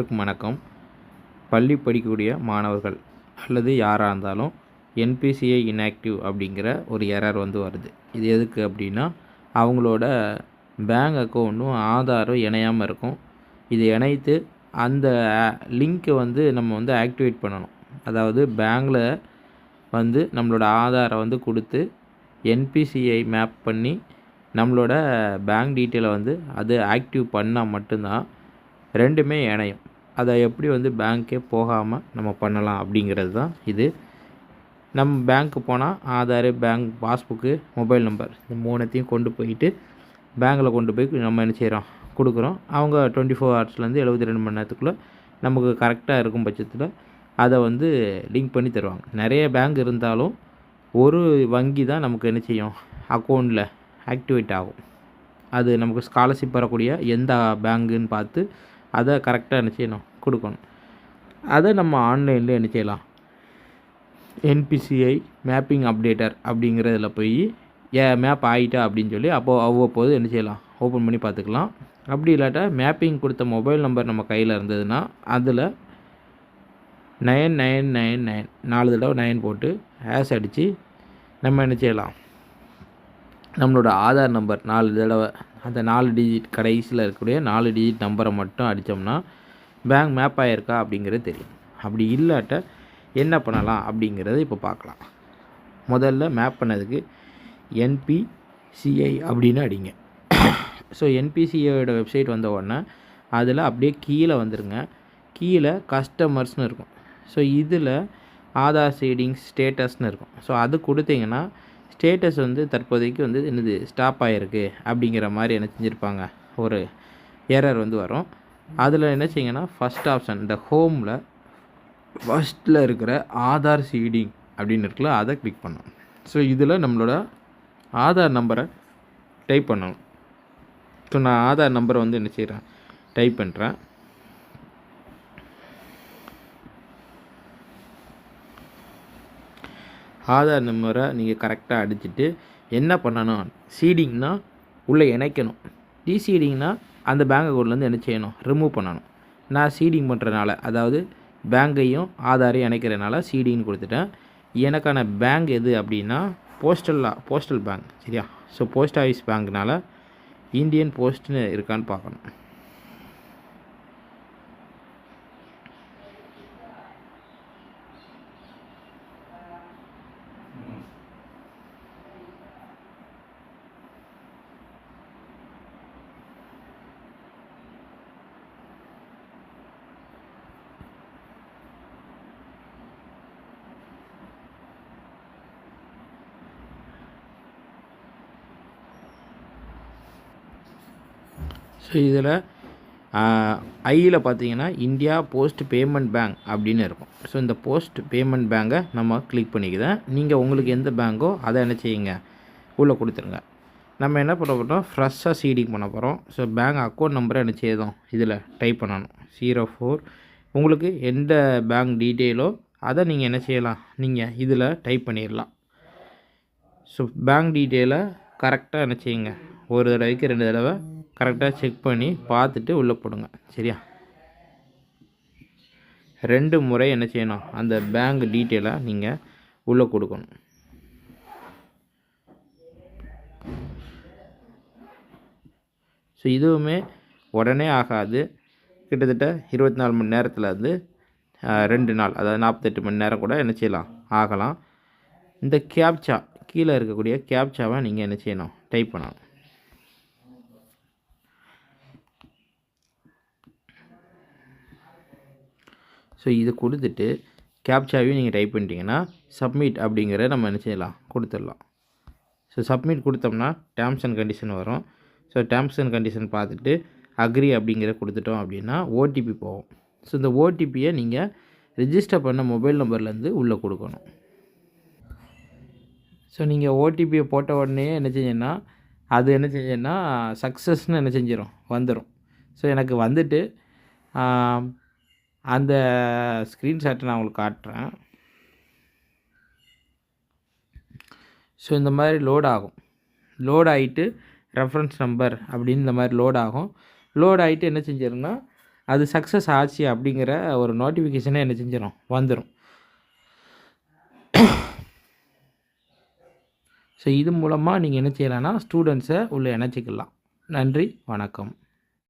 அனைவருக்கும் வணக்கம். பள்ளி படிக்கக்கூடிய மாணவர்கள் அல்லது யாராக இருந்தாலும் என்பிசிஐ இன்ஆக்டிவ் அப்படிங்கிற ஒரு எரர் வந்து வருது. இது எதுக்கு அப்படின்னா அவங்களோட பேங்க் அக்கௌண்ட்டும் ஆதாரும் இணையாமல் இருக்கும். இது இணைத்து அந்த லிங்க்கை வந்து நம்ம வந்து ஆக்டிவேட் பண்ணணும். அதாவது பேங்கில் வந்து நம்மளோட ஆதாரை வந்து கொடுத்து என்பிசிஐ மேப் பண்ணி நம்மளோட பேங்க் டீட்டெயிலை வந்து அது ஆக்டிவ் பண்ணால் மட்டும்தான் ரெண்டுமே இணையும். அதை எப்படி வந்து பேங்க்கே போகாமல் நம்ம பண்ணலாம் அப்படிங்கிறது தான் இது. நம்ம பேங்க்கு போனால் Aadhaar bank passbook mobile number இந்த மூணுத்தையும் கொண்டு போயிட்டு பேங்க்கில் கொண்டு போய் நம்ம என்ன செய்கிறோம் கொடுக்குறோம். அவங்க டுவெண்ட்டி ஃபோர் ஹவர்ஸ்லேருந்து எழுபத்தி ரெண்டு மணி நேரத்துக்குள்ளே நமக்கு கரெக்டாக இருக்கும் பட்சத்தில் அதை வந்து லிங்க் பண்ணி தருவாங்க. நிறைய பேங்க் இருந்தாலும் ஒரு வங்கி தான் நமக்கு என்ன செய்யும்? அக்கௌண்ட்டில் ஆக்டிவேட் ஆகும். அது நமக்கு ஸ்காலர்ஷிப் வரக்கூடிய எந்த பேங்குன்னு பார்த்து அதை கரெக்டாக என்ன செய்யணும்? கொடுக்கணும். அதை நம்ம ஆன்லைனில் என்ன செய்யலாம்? என்பிசிஐ மேப்பிங் அப்டேட்டர் அப்படிங்கிறதுல போய் ஏ மேப் ஆகிட்டா அப்படின்னு சொல்லி அப்போது அவ்வப்போது என்ன செய்யலாம்? ஓப்பன் பண்ணி பார்த்துக்கலாம். அப்படி இல்லாட்டா மேப்பிங் கொடுத்த மொபைல் நம்பர் நம்ம கையில் இருந்ததுன்னா அதில் நயன் நயன் நயன் நைன் நாலு தடவை நயன் போட்டு ஹேஷ் அடித்து நம்ம என்ன செய்யலாம்? நம்மளோட ஆதார் நம்பர் நாலு தடவை அந்த நாலு டிஜிட் கடைசியில் இருக்கக்கூடிய நாலு டிஜிட் நம்பரை மட்டும் அடித்தோம்னா பேங்க் மேப் ஆகிருக்கா அப்படிங்கிறது தெரியும். அப்படி இல்லாட்ட என்ன பண்ணலாம் அப்படிங்கிறத இப்போ பார்க்கலாம் முதல்ல மேப் பண்ணதுக்கு என்பிசிஐ அப்படின்னு அடிங்க. ஸோ என்பிசிஐயோட வெப்சைட் வந்த உடனே அதில் அப்படியே கீழே வந்துருங்க. கீழே கஸ்டமர்ஸ்னு இருக்கும். ஸோ இதில் ஆதார் சீடிங்ஸ் ஸ்டேட்டஸ்னு இருக்கும். ஸோ அது கொடுத்தீங்கன்னா ஸ்டேட்டஸ் வந்து தற்போதைக்கு வந்து என்னது ஸ்டாப் ஆகிருக்கு அப்படிங்கிற மாதிரி என்ன செஞ்சுருப்பாங்க. ஒரு எரர் வந்து வரும். அதில் என்ன செய்யுங்கன்னா ஃபஸ்ட் ஆப்ஷன் இந்த ஹோமில் ஃபஸ்ட்டில் இருக்கிற ஆதார் சீடிங் அப்படின்னு இருக்குல்ல அதை கிளிக் பண்ணணும். ஸோ இதில் நம்மளோட ஆதார் நம்பரை டைப் பண்ணணும். ஸோ நான் ஆதார் நம்பரை வந்து என்ன செய்கிறேன் டைப் பண்ணுறேன் ஆதார் நம்பரை நீங்கள் கரெக்டாக அடிச்சுட்டு என்ன பண்ணணும்? சீடிங்னால் உள்ளே இணைக்கணும். டிசீடிங்னால் அந்த பேங்க் அக்கௌண்ட்லேருந்து என்ன செய்யணும்? ரிமூவ் பண்ணணும். நான் சீடிங் பண்ணுறதுனால அதாவது பேங்கையும் ஆதாரையும் இணைக்கிறதுனால சீடிங்னு கொடுத்துட்டேன். எனக்கான பேங்க் எது அப்படின்னா போஸ்டல்லா போஸ்டல் பேங்க் சரியா? ஸோ போஸ்ட் ஆஃபீஸ் பேங்க்னால் இந்தியன் போஸ்ட்னு இருக்கான்னு பார்க்கணும். ஸோ இதில் ஐயில் பார்த்தீங்கன்னா இந்தியா போஸ்ட் பேமெண்ட் பேங்க் அப்படின்னு இருக்கும். ஸோ இந்த போஸ்ட் பேமெண்ட் பேங்கை நம்ம கிளிக் பண்ணிக்கிறேன். நீங்கள் உங்களுக்கு எந்த பேங்கோ அதை என்ன செய்யுங்க? உள்ளே கொடுத்துருங்க. நம்ம என்ன பண்ண போகிறோம் ஃப்ரெஷ்ஷாக சீடிங் பண்ண போகிறோம் ஸோ பேங்க் அக்கௌண்ட் நம்பரை என்ன செய்தோம் இதில் டைப் பண்ணணும். ஜீரோ ஃபோர் உங்களுக்கு எந்த பேங்க் டீட்டெயிலோ அதை நீங்கள் என்ன செய்யலாம்? நீங்கள் இதில் டைப் பண்ணிடலாம் ஸோ பேங்க் டீட்டெயிலை கரெக்டாக என்ன செய்யுங்க? ஒரு தடவைக்கு ரெண்டு தடவை கரெக்டாக செக் பண்ணி பார்த்துட்டு உள்ளே போடுங்க. சரியா? ரெண்டு முறை என்ன செய்யணும்? அந்த பேங்க் டீட்டெயிலை நீங்கள் உள்ளே கொடுக்கணும். ஸோ இதுவுமே உடனே ஆகாது. கிட்டத்தட்ட இருபத்தி நாலு மணி நேரத்தில் வந்து ரெண்டு நாள் அதாவது நாற்பத்தெட்டு மணி நேரம் கூட என்ன செய்யலாம்? ஆகலாம். இந்த கேப்சா கீழே இருக்கக்கூடிய கேப்சாவை நீங்கள் என்ன செய்யணும்? டைப் பண்ணணும். ஸோ இதை கொடுத்துட்டு கேப்சாவையும் நீங்கள் டைப் பண்ணிட்டீங்கன்னா சப்மிட் அப்படிங்கிற நம்ம என்ன செய்யலாம்? கொடுத்துடலாம். ஸோ சப்மிட் கொடுத்தோம்னா டேர்ம்ஸ் அண்ட் கண்டிஷன் வரும். ஸோ டேர்ம்ஸ் அண்ட் கண்டிஷன் பார்த்துட்டு அக்ரி அப்படிங்கிற கொடுத்துட்டோம் அப்படின்னா ஓடிபி போகும். ஸோ இந்த ஓடிபியை நீங்கள் ரிஜிஸ்டர் பண்ண மொபைல் நம்பர்லேருந்து உள்ளே கொடுக்கணும். ஸோ நீங்கள் ஓடிபியை போட்ட உடனே என்ன செஞ்சேன்னா அது என்ன செஞ்சேன்னா சக்ஸஸ்னு என்ன செஞ்சிடும் வந்துடும் ஸோ எனக்கு வந்துட்டு அந்த ஸ்க்ரீன்ஷாட்டை நான் உங்களுக்கு காட்டுறேன். ஸோ இந்த மாதிரி லோட் ஆகும். லோட் ஆகிட்டு ரெஃபரன்ஸ் நம்பர் அப்படின்னு இந்த மாதிரி லோட் ஆகும். லோட் ஆகிட்டு என்ன செஞ்சிருன்னா அது சக்ஸஸ் ஆச்சு அப்படிங்கிற ஒரு நோட்டிஃபிகேஷனே என்ன செஞ்சிடும் வந்துடும் ஸோ இது மூலமாக நீங்கள் என்ன செய்யலாம்னா ஸ்டூடெண்ட்ஸை உள்ளே இணைச்சிக்கலாம். நன்றி வணக்கம்.